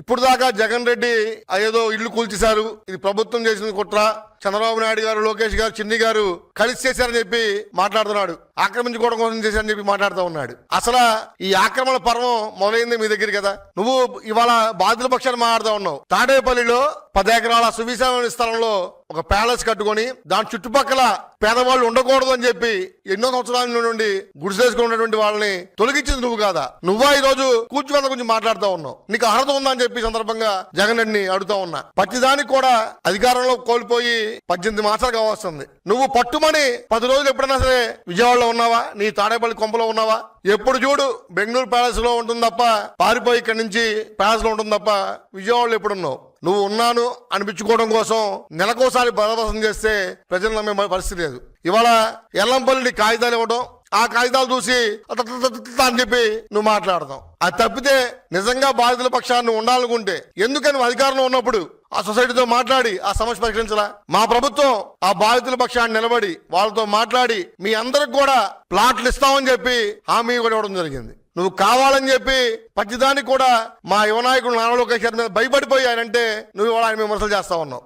ఇప్పుడు దాకా జగన్ రెడ్డి ఏదో ఇల్లు కూల్చేశారు. ఇది ప్రభుత్వం చేసిన కుట్ర. చంద్రబాబు నాయుడు గారు లోకేష్ గారు చిన్ని గారు కలిసి చేశారని చెప్పి మాట్లాడుతున్నాడు. ఆక్రమించుకోవడం కోసం చేశారని చెప్పి మాట్లాడుతూ ఉన్నాడు. అసలు ఈ ఆక్రమణ పర్వం మొదలైంది మీ దగ్గర కదా? నువ్వు ఇవాళ బాధితుల పక్షాన్ని మాట్లాడుతూ ఉన్నావు. తాడేపల్లిలో పది ఎకరాల సువిశాలమైన స్థలంలో ఒక ప్యాలెస్ కట్టుకొని దాని చుట్టుపక్కల పేదవాళ్ళు ఉండకూడదు అని చెప్పి ఎన్నో సంవత్సరాల నుండి గుడిసేసుకుని ఉన్నటువంటి వాళ్ళని తొలగించింది నువ్వు కాదా? నువ్వా ఈ రోజు కూర్చువేత గురించి మాట్లాడుతూ ఉన్నావు. నీకు అర్హత ఉందా అని చెప్పి సందర్భంగా జగన్ రెడ్డిని అడుగుతా ఉన్నా. ప్రతిదానికి కూడా అధికారంలో కోల్పోయి పద్దెనిమిది మాసాలు కావాల్సింది. నువ్వు పట్టుమని పది రోజులు ఎప్పుడైనా సరే విజయవాడలో ఉన్నావా? నీ తాడేపల్లి కొంపలో ఉన్నావా? ఎప్పుడు చూడు బెంగళూరు ప్యాలెస్లో ఉంటుంది తప్ప పారిపోయి ఇక్కడి నుంచి ప్యాలెస్లో ఉంటుంది తప్ప విజయవాడలో ఎప్పుడు ఉన్నావు? నువ్వు ఉన్నాను అనిపించుకోవడం కోసం నెలకోసారి బలవసం చేస్తే ప్రజలు నమ్మే పరిస్థితి లేదు. ఇవాళ ఎల్లంపల్లిని కాగితాలు ఇవ్వడం ఆ కాగితాలు చూసి అని చెప్పి నువ్వు మాట్లాడతావు. అది తప్పితే నిజంగా బాధితుల పక్షాన్ని ఉండాలనుకుంటే ఎందుకని నువ్వు అధికారంలో ఉన్నప్పుడు ఆ సొసైటీతో మాట్లాడి ఆ సమస్య పరిష్కరించాలా. మా ప్రభుత్వం ఆ బాధితుల పక్షాన్ని నిలబడి వాళ్ళతో మాట్లాడి మీ అందరికి కూడా ప్లాట్లు ఇస్తామని చెప్పి హామీ కూడా ఇవ్వడం జరిగింది. నువ్వు కావాలని చెప్పి ప్రతిదానికి కూడా మా యువనాయకుడు నారా లోకేష్ గారి మీద భయపడిపోయి ఆయన అంటే నువ్వు ఇవాళ ఆయన విమర్శలు చేస్తా ఉన్నావు.